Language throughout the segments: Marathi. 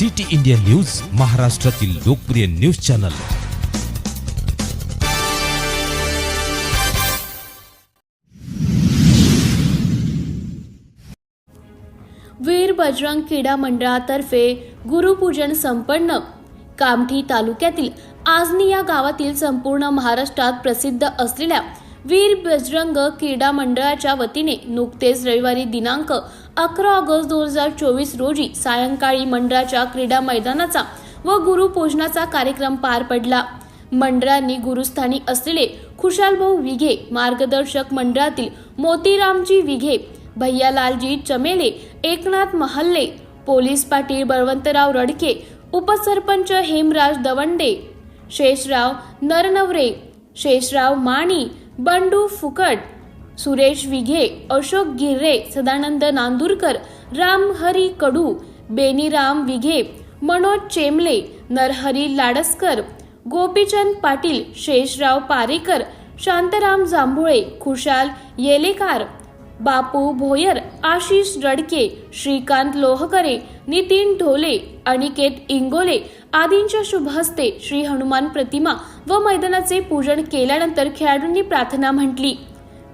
सिटी इंडिया न्यूज महाराष्ट्रातील लोकप्रिय न्यूज चॅनल. वीर बजरंग क्रीडा मंडळातर्फे गुरुपूजन संपन्न. कामठी तालुक्यातील आजनी या गावातील संपूर्ण महाराष्ट्रात प्रसिद्ध असलेल्या वीर बजरंग क्रीडा मंडळाच्या वतीने नुकतेच रविवारी दिनांक अकरा ऑगस्ट दोन हजार चोवीस रोजी सायंकाळी मंडळाच्या क्रीडा मैदानाचा व गुरुपूजनाचा कार्यक्रम पार पडला. मंडळांनी गुरुस्थानी असलेले खुशालभाऊ विघे मार्गदर्शक मंडळातील मोतीरामजी विघे भैयालालजी चमेले एकनाथ महल्ले पोलीस पाटील बळवंतराव रडके उपसरपंच हेमराज दवंडे शेषराव नरनवरे शेषराव माणी बंडू फुकट सुरेश विघे अशोक गिर्रे सदानंद नांदुरकर रामहरी कडू बेनीराम विघे मनोज चेमले नरहरी लाडसकर गोपीचंद पाटील शेषराव पारेकर शांताराम जांभुळे खुशाल येलेकार बापू भोयर आशिष रडके श्रीकांत लोहकरे नितीन ढोले अनिकेत इंगोले आदींच्या शुभ हस्ते श्री हनुमान प्रतिमा व मैदानाचे पूजन केल्यानंतर खेळाडूंनी प्रार्थना म्हटली.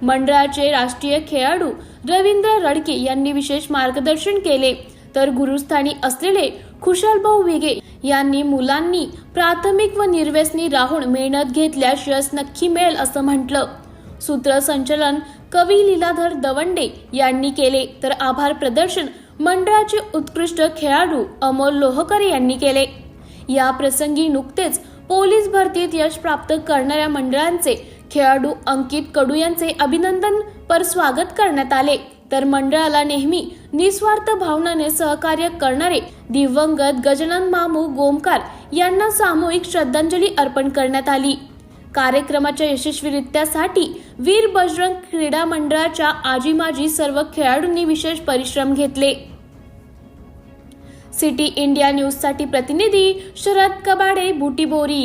मंडळाचे राष्ट्रीय खेळाडू रवींद्र रडके यांनी विशेष मार्गदर्शन केले. तर गुरुस्थानी असलेले खुशालभाऊ विगे यांनी मुलांनी प्राथमिक व निर्व्यसनी राहून मेहनत घेतल्यास यश नक्की मिळेल असं म्हटलं. सूत्रसंचलन कवी लीलाधर दवंडे यांनी केले. तर आभार प्रदर्शन मंडळाचे उत्कृष्ट खेळाडू अमोल लोहकर यांनी केले. या प्रसंगी नुकतेच पोलीस भरतीत यश प्राप्त करणाऱ्या मंडळांचे खेळाडू अंकित कडू यांचे अभिनंदन पर स्वागत करण्यात आले. तर मंडळाला नेहमी निस्वार्थ भावनाने सहकार्य करणारे दिवंगत गजानन मामू गोमकार यांना सामूहिक श्रद्धांजली अर्पण करण्यात आली. कार्यक्रमाच्या यशस्वीरित्यासाठी वीर बजरंग क्रीडा मंडळाच्या आजी माजी सर्व खेळाडूंनी विशेष परिश्रम घेतले. सिटी इंडिया न्यूजसाठी प्रतिनिधी शरद कबाडे बुटीबोरी.